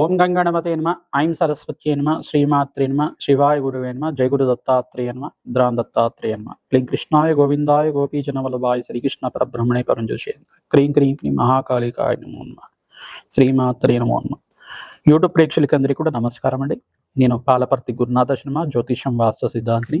ఓం గంగణపతే నమ ఐం సరస్వతి నమ శ్రీమాత్రి నమ శివాయ గురువే నమ జయ గురు దత్తాత్రేయ నమ ద్రాన్ దత్తాత్రేయ నమ. క్లీం కృష్ణాయ గోవిందాయ గోపీజన వల్లభాయ శ్రీకృష్ణ పరబ్రహ్మణే పరంజోషేంద్ర క్రీం క్రీం క్రీం మహాకాళికాయ నమో నమ. శ్రీమాత్రే నమో నమ. యూట్యూబ్ కూడా నమస్కారం అండి నేను పాలపర్తి గురునాథ శర్మ జ్యోతిషం వాస్తు సిద్ధాంతిని.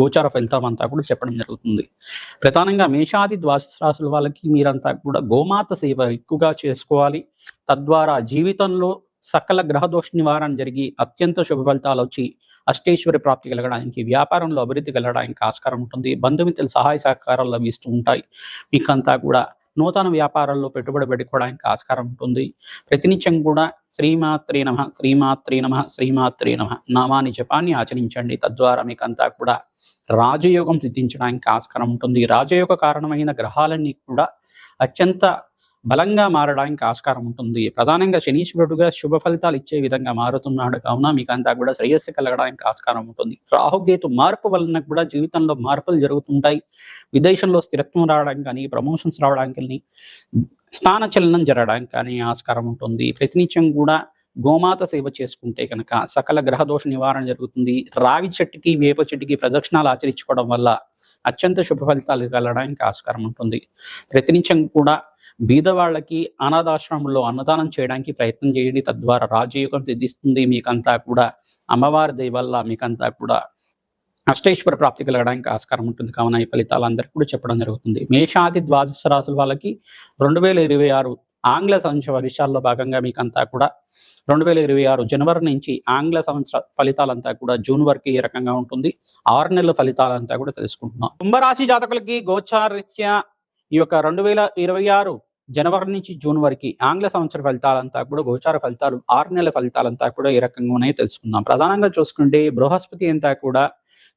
గోచార ఫలితం అంతా కూడా చెప్పడం జరుగుతుంది. ప్రధానంగా మేషాది ద్వాదశ వాళ్ళకి మీరంతా కూడా గోమాత సేవ ఎక్కువగా చేసుకోవాలి. తద్వారా జీవితంలో సకల గ్రహదోష నివారణ జరిగి అత్యంత శుభ ఫలితాలు వచ్చి అష్టేశ్వరి ప్రాప్తి కలగడానికి వ్యాపారంలో అభివృద్ధి కలగడానికి ఆస్కారం ఉంటుంది. బంధుమిత్రుల సహాయ సహకారాలు లభిస్తూ ఉంటాయి. మీకంతా కూడా నూతన వ్యాపారాల్లో పెట్టుబడి పెట్టుకోవడానికి ఆస్కారం ఉంటుంది. ప్రతినిత్యం కూడా శ్రీమాత్రి నమ శ్రీమాత్రి నమ శ్రీమాత్రి నమ నామాని జపాన్ని ఆచరించండి. తద్వారా మీకంతా కూడా రాజయోగం సిద్ధించడానికి ఆస్కారం ఉంటుంది. రాజయోగ కారణమైన గ్రహాలన్నీ కూడా అత్యంత బలంగా మారడానికి ఆస్కారం ఉంటుంది. ప్రధానంగా శనీశ్వరుడుగా శుభ ఫలితాలు ఇచ్చే విధంగా మారుతున్నాడు. కావున మీకు అంతా కూడా శ్రేయస్సు కలగడానికి ఆస్కారం ఉంటుంది. రాహుకేతు మార్పు వలన కూడా జీవితంలో మార్పులు జరుగుతుంటాయి. విదేశంలో స్థిరత్వం రావడానికి కానీ ప్రమోషన్స్ రావడానికి కానీ స్థాన చలనం జరగడానికి కానీ ఆస్కారం ఉంటుంది. ప్రతినిత్యం కూడా గోమాత సేవ చేసుకుంటే కనుక సకల గ్రహ దోష నివారణ జరుగుతుంది. రావి చెట్టుకి వేప చెట్టుకి ప్రదక్షిణాలు ఆచరించుకోవడం వల్ల అత్యంత శుభ ఫలితాలు కలగడానికి ఆస్కారం ఉంటుంది. ప్రతినిత్యం కూడా బీదవాళ్ళకి అనాథాశ్రమంలో అన్నదానం చేయడానికి ప్రయత్నం చేయండి. తద్వారా రాజయోగం సిద్ధిస్తుంది. మీకంతా కూడా అమ్మవారి దయవల్ల మీకంతా కూడా అష్టేశ్వర ప్రాప్తి కలగడానికి ఆస్కారం ఉంటుంది. కావున ఈ ఫలితాలు అందరికీ కూడా చెప్పడం జరుగుతుంది. మేషాది ద్వాదశ రాసుల వాళ్ళకి రెండు వేల ఇరవై ఆరు ఆంగ్ల సంవత్సర వర్షాల్లో భాగంగా మీకంతా కూడా రెండు వేల ఇరవై ఆరు జనవరి నుంచి ఆంగ్ల సంవత్సర ఫలితాలంతా కూడా జూన్ వరకు ఏ రకంగా ఉంటుంది? ఆరు నెలల ఫలితాలంతా కూడా తెలుసుకుంటున్నాం. కుంభరాశి జాతకులకి గోచారీత్యా ఈ యొక్క రెండు వేల ఇరవై ఆరు జనవరి నుంచి జూన్ వరకు ఆంగ్ల సంవత్సర ఫలితాలంతా కూడా గోచార ఫలితాలు ఆరు నెలల ఫలితాలంతా కూడా ఏ రకంగా ఉన్నాయో తెలుసుకుందాం. ప్రధానంగా చూసుకుంటే బృహస్పతి అంతా కూడా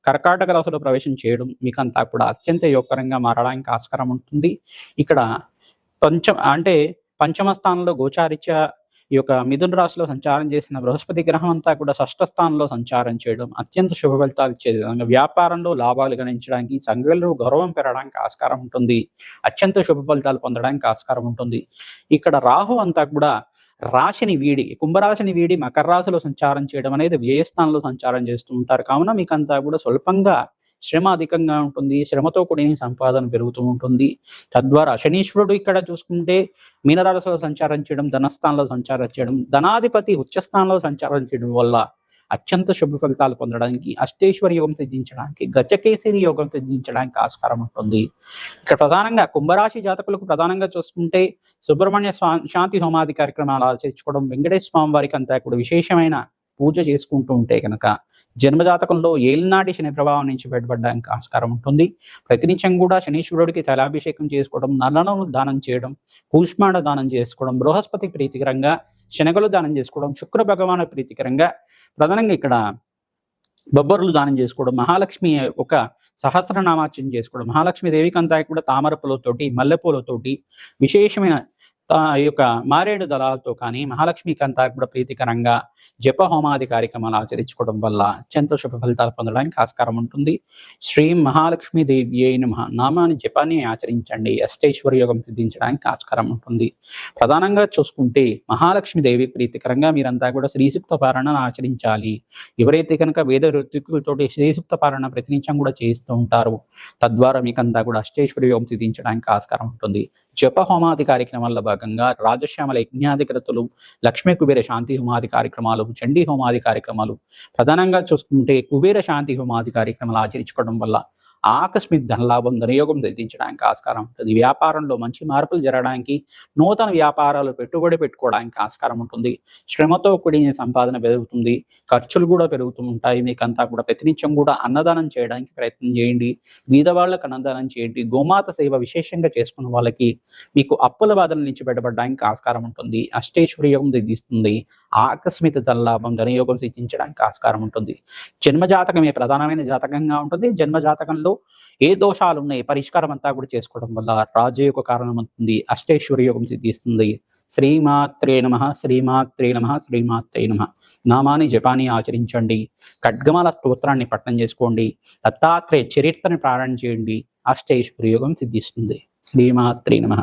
కర్కాటక రాశిలో ప్రవేశం చేయడం మీకంతా కూడా అత్యంత యోగకరంగా మారడానికి ఆస్కారం ఉంటుంది. ఇక్కడ కొంచెం అంటే పంచమ స్థానంలో గోచారిత్య ఈ యొక్క మిథున రాశిలో సంచారం చేసిన బృహస్పతి గ్రహం అంతా కూడా షష్ఠ స్థానంలో సంచారం చేయడం అత్యంత శుభ ఫలితాలు ఇచ్చే విధంగా వ్యాపారంలో లాభాలు గణించడానికి సంఘంలో గౌరవం పెరగడానికి ఆస్కారం ఉంటుంది. అత్యంత శుభ ఫలితాలు పొందడానికి ఆస్కారం ఉంటుంది. ఇక్కడ రాహు అంతా కూడా రాశిని వీడి కుంభరాశిని వీడి మకర రాశిలో సంచారం చేయడం అనేది వ్యయస్థానంలో సంచారం చేస్తూ ఉంటారు. కావున మీకు అంతా కూడా స్వల్పంగా శ్రమ అధికంగా ఉంటుంది శ్రమతో కూడిన సంపాదన పెరుగుతూ ఉంటుంది. తద్వారా శనీశ్వరుడు ఇక్కడ చూసుకుంటే మీనరాశిలో సంచారం చేయడం ధనస్థానంలో సంచారం చేయడం ధనాధిపతి ఉచ్చస్థానంలో సంచారం చేయడం వల్ల అత్యంత శుభ ఫలితాలు పొందడానికి అష్టేశ్వర యోగం సిద్ధించడానికి గజకేసరి యోగం సిద్ధించడానికి ఆస్కారం ఉంటుంది. ఇక్కడ ప్రధానంగా కుంభరాశి జాతకులకు ప్రధానంగా చూసుకుంటే సుబ్రహ్మణ్య స్వా- శాంతి హోమాది కార్యక్రమాలు ఆచరించుకోవడం వెంకటేశ్వర స్వామి వారికి అంతా కూడా విశేషమైన పూజ చేసుకుంటూ ఉంటే కనుక జన్మజాతకంలో ఏలినాటి శని ప్రభావం నుంచి బయటపడడానికి ఆస్కారం ఉంటుంది. ప్రతినిత్యం కూడా శనీశ్వరుడికి తలాభిషేకం చేసుకోవడం నల్లనను దానం చేయడం కూష్మాండ దానం చేసుకోవడం బృహస్పతి ప్రీతికరంగా శనగలు దానం చేసుకోవడం శుక్ర భగవాను ప్రీతికరంగా ప్రధానంగా ఇక్కడ బొబ్బర్లు దానం చేసుకోవడం మహాలక్ష్మి ఒక సహస్రనామార్చన చేసుకోవడం మహాలక్ష్మి దేవికి అంతా కూడా తామర పూలతోటి మల్లెపూలతోటి విశేషమైన ఈ యొక్క మారేడు దళాలతో కానీ మహాలక్ష్మి కూడా ప్రీతికరంగా జప హోమాది కార్యక్రమాలు ఆచరించుకోవడం వల్ల అత్యంత శుభ ఫలితాలు పొందడానికి ఆస్కారం ఉంటుంది. శ్రీ మహాలక్ష్మి దేవి అయిన నామాన్ని జపాన్ని ఆచరించండి. అష్టేశ్వర యోగం సిద్ధించడానికి ఆస్కారం ఉంటుంది. ప్రధానంగా చూసుకుంటే మహాలక్ష్మి దేవి ప్రీతికరంగా మీరంతా కూడా శ్రీసుక్త పారాయణ ఆచరించాలి. ఎవరైతే కనుక వేద ఋతుకులతోటి శ్రీసుక్త పారాయణ ప్రతినిత్యం కూడా చేస్తూ ఉంటారు తద్వారా మీకంతా కూడా అష్టేశ్వర యోగం సిద్ధించడానికి ఆస్కారం ఉంటుంది. జప హోమాది కార్యక్రమాల్లో భాగంగా రాజశ్యామల యజ్ఞాధికృతులు లక్ష్మీ కుబేర శాంతి హోమాది కార్యక్రమాలు చండీ హోమాది కార్యక్రమాలు ప్రధానంగా చూసుకుంటే కుబేర శాంతి హోమాది కార్యక్రమాలు ఆచరించుకోవడం వల్ల ఆకస్మిక ధనలాభం ధనయోగం సిద్ధించడానికి ఆస్కారం ఉంటుంది. వ్యాపారంలో మంచి మార్పులు జరగడానికి నూతన వ్యాపారాలు పెట్టుబడి పెట్టుకోవడానికి ఆస్కారం ఉంటుంది. శ్రమతో కూడిన సంపాదన పెరుగుతుంది. ఖర్చులు కూడా పెరుగుతూ ఉంటాయి. మీకంతా కూడా ప్రతినిత్యం కూడా అన్నదానం చేయడానికి ప్రయత్నం చేయండి. బీదవాళ్ళకు అన్నదానం చేయండి. గోమాత సేవ విశేషంగా చేసుకున్న వాళ్ళకి మీకు అప్పుల బాధల నుంచి బయటపడడానికి ఆస్కారం ఉంటుంది. అష్టైశ్వర్యం సిద్ధిస్తుంది. ఆకస్మిక ధనలాభం ధనయోగం సిద్ధించడానికి ఆస్కారం ఉంటుంది. జన్మ జాతకమే ప్రధానమైన జాతకంగా ఉంటుంది. జన్మజాతకంలో ఏ దోషాలు ఉన్నాయి? పరిష్కారం అంతా కూడా చేసుకోవడం వల్ల రాజయోగ కారణం అవుతుంది అష్టేశ్వరి యోగం సిద్ధిస్తుంది. శ్రీమాత్రే నమ శ్రీమాత్రే నమ శ్రీమాత్రే నమ. నామాని జపాన్ని ఆచరించండి. ఖడ్గమాల స్తోత్రాన్ని పట్టణం చేసుకోండి. దత్తాత్రేయ చరిత్రని ప్రారంభం చేయండి. అష్టేశ్వరి యోగం సిద్ధిస్తుంది. శ్రీమాత్రే నమ.